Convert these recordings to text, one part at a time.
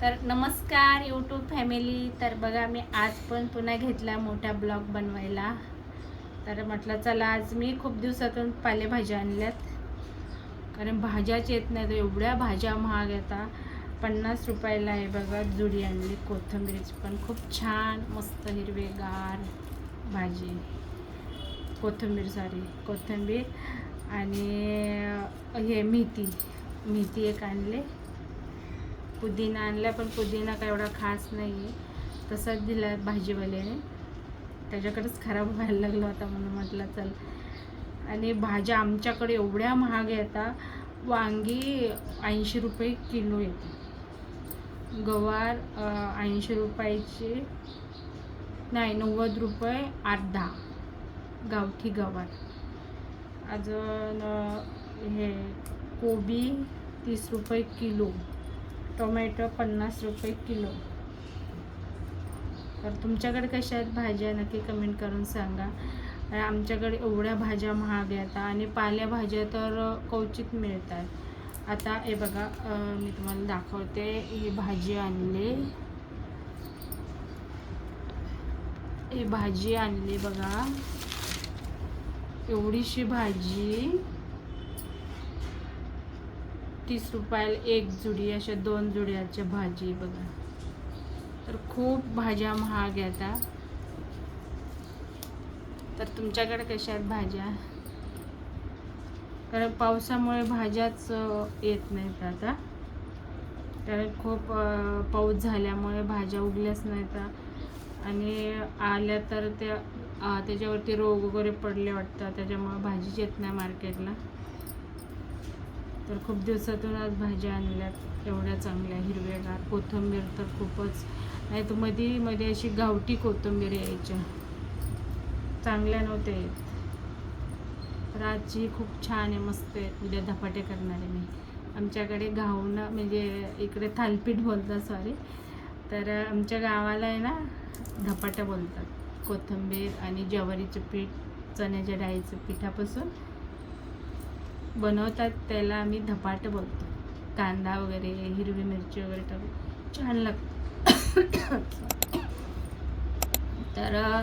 तर नमस्कार YouTube family तर बघा मी आज पण पुन्हा घेतला मोठा ब्लॉग बनवायला. तर म्हटलं चला आज मी खूप दिवसातून पालेभाज्या आणल्यात. कारण भाज्याच येत नाही तर एवढ्या भाज्या महाग येतात पन्नास रुपयाला आहे बघा जुडी आणली कोथिंबीरची पण. खूप छान मस्त हिरवेगार भाजी. कोथिंबीर सॉरी कोथिंबीर आणि हे मेथी. मेथी एक आणले. पुदिना आणला पण पुदिना काय एवढा खास नाही आहे तसाच दिला भाजीवाल्याने. त्याच्याकडेच खराब व्हायला लागला होता म्हणून म्हटलं चल. आणि भाज्या आमच्याकडे एवढ्या महाग येतात वांगी ऐंशी रुपये किलो येते. गवार ऐंशी रुपयाची नाही नव्वद रुपये अर्धा गावठी गवार. अजून हे कोबी तीस रुपये किलो. टोमॅटो पन्नास रुपये किलो. तर तुमच्याकडे कशा आहेत भाज्या? नक्की कमेंट करून सांगा. आमच्याकडे एवढ्या भाज्या महाग येतात आणि पालेभाज्या तर क्वचित मिळतात. आता हे बघा मी तुम्हाला दाखवते. ही भाजी आणली. ही भाजी आणली बघा. एवढीशी भाजी. तीस रुपयाला एक जुडी अशा दोन जुड्याच्या भाजी बघा. तर खूप भाज्या महाग येतात तर तुमच्याकडे कशा आहेत भाज्या? कारण पावसामुळे भाज्याच येत नाहीत आता. कारण खूप पाऊस झाल्यामुळे भाज्या उगल्याच नाहीत आणि आल्या तर त्या त्याच्यावरती रोग वगैरे पडले वाटतं त्याच्यामुळे भाजीच येत नाही मार्केटला तर खूप दिवसातून आज भाज्या आणल्यात एवढ्या चांगल्या हिरव्यागार कोथिंबीर तर खूपच. नाही तर मध्ये मध्ये अशी गावठी कोथिंबीर यायच्या चांगल्या नव्हत्या येत. तर आजची खूप छान आहे मस्त आहे. उद्या धपाटे करणार आहे मी. आमच्याकडे घावणं म्हणजे इकडे थालपीठ बोलतात सॉरी तर आमच्या गावाला आहे ना धपाट्या बोलतात. कोथिंबीर आणि ज्वारीचं पीठ चण्याच्या डाळीचं पिठापासून. बनवतात त्याला आम्ही धपाट बोलतो. कांदा वगैरे हिरवी मिरची वगैरे टाकून छान लागतं तर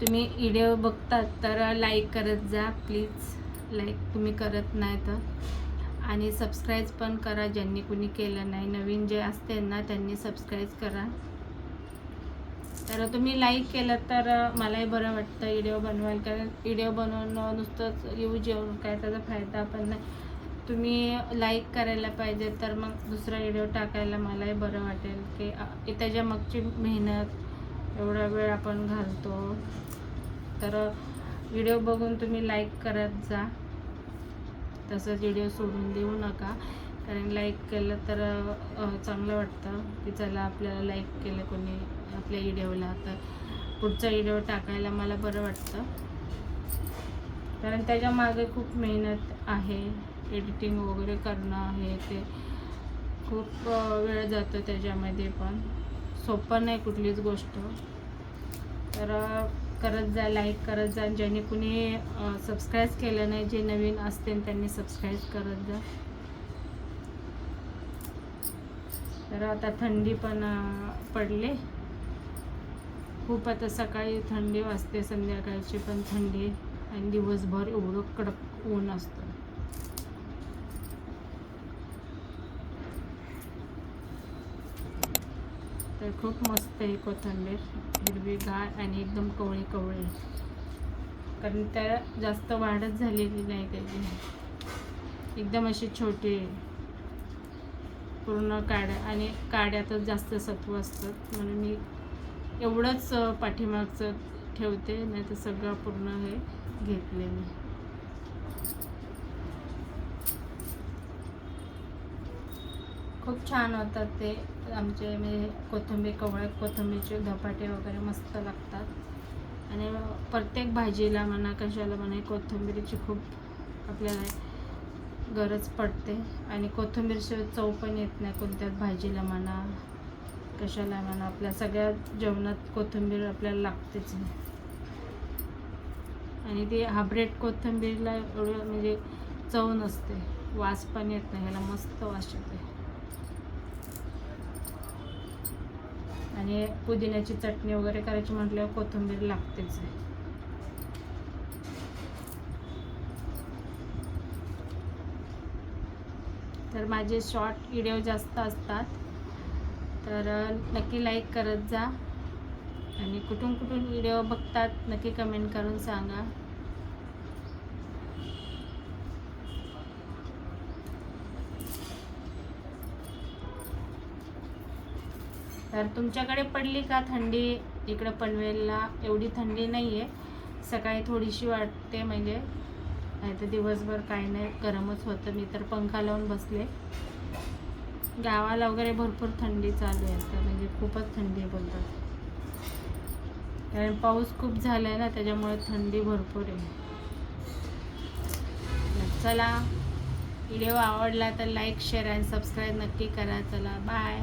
तुम्ही व्हिडिओ बघतात तर लाईक करत जा प्लीज लाईक तुम्ही करत नाही तर. आणि सबस्क्राईब पण करा ज्यांनी कुणी केलं नाही. नवीन जे असते ना त्यांनी सबस्क्राईब करा. तर तुम्ही लाईक केलं तर मलाही बरं वाटतं व्हिडिओ बनवायला. कारण व्हिडिओ बनवणं नुसतंच येऊ जेवण काय त्याचा फायदा पण नाही. तुम्ही लाईक करायला पाहिजे तर मग दुसरा व्हिडिओ टाकायला मलाही बरं वाटेल. की त्याच्या मागची मेहनत एवढा वेळ आपण घालतो. तर व्हिडिओ बघून तुम्ही लाईक करत जा. तसंच व्हिडिओ सोडून देऊ नका. कारण लाईक केलं तर चांगलं वाटतं की चला आपल्याला लाईक केलं कोणी आपल्या व्हिडिओला तर पुढचा व्हिडिओ टाकायला मला बरं वाटतं. कारण त्याच्यामागे खूप मेहनत आहे. एडिटिंग वगैरे करणं आहे ते खूप वेळ जातो त्याच्यामध्ये पण. सोपं नाही कुठलीच गोष्ट. तर करत जा लाईक करत जा. ज्याने कुणी सबस्क्राईब केलं नाही जे नवीन असतील त्यांनी सबस्क्राईब करत जा. तर आता थंडी पण पडले. खूप आता सकाळी थंडी वाजते संध्याकाळची पण थंडी. आणि दिवसभर एवढं कडक ऊन असतं. तर खूप मस्त आहे कोथिंबीर हिरवीगार आणि एकदम कवळी कवळी. कारण त्या जास्त वाढच झालेली नाही त्याची. एकदम अशी छोटी आहे. पूर्ण काड्या आणि काड्यातच जास्त सत्व असतात म्हणून मी एवढंच पाठीमागचं ठेवते नाही तर सगळं पूर्ण हे घेतले मी. खूप छान होतात ते. आमचे म्हणजे कोथिंबीर कवळ कोथिंबीरचे धपाटे वगैरे मस्त लागतात. आणि प्रत्येक भाजीला म्हणा कशाला म्हणा कोथिंबीरीची खूप आपल्याला गरज पडते. आणि कोथिंबीरशिवाय चव पण येत नाही कोणत्याच भाजीला म्हणा कशाला म्हणा आपल्या सगळ्या जेवणात कोथिंबीर आपल्याला लागतेच आणि ती हाब्रेड कोथिंबीरला एवढं म्हणजे चव नसते. वास पण येत नाही. ह्याला मस्त वास येते आणि पुदिन्याची चटणी वगैरे करायची म्हटल्यावर कोथिंबीर लागतेच आहे. तर माझे शॉर्ट व्हिडिओ जास्त असतात. तर नक्की लाईक करत जा. आणि कुठून कुठून व्हिडिओ बघतात नक्की कमेंट करून सांगा. तर तुमच्याकडे पडली का थंडी? इकडं पनवेलला एवढी थंडी नाही आहे सकाळी थोडीशी वाटते म्हणजे. नाही तर दिवसभर काही नाही गरमच होतं. मी तर पंखा लावून बसले. गावाला वगैरे भरपूर थंडी चालू आहे तर म्हणजे खूपच थंडी आहे बोलतात. कारण पाऊस खूप झाला आहे ना त्याच्यामुळे थंडी भरपूर आहे. चला व्हिडिओ आवडला तर लाईक शेअर अँड सबस्क्राईब नक्की करा. चला बाय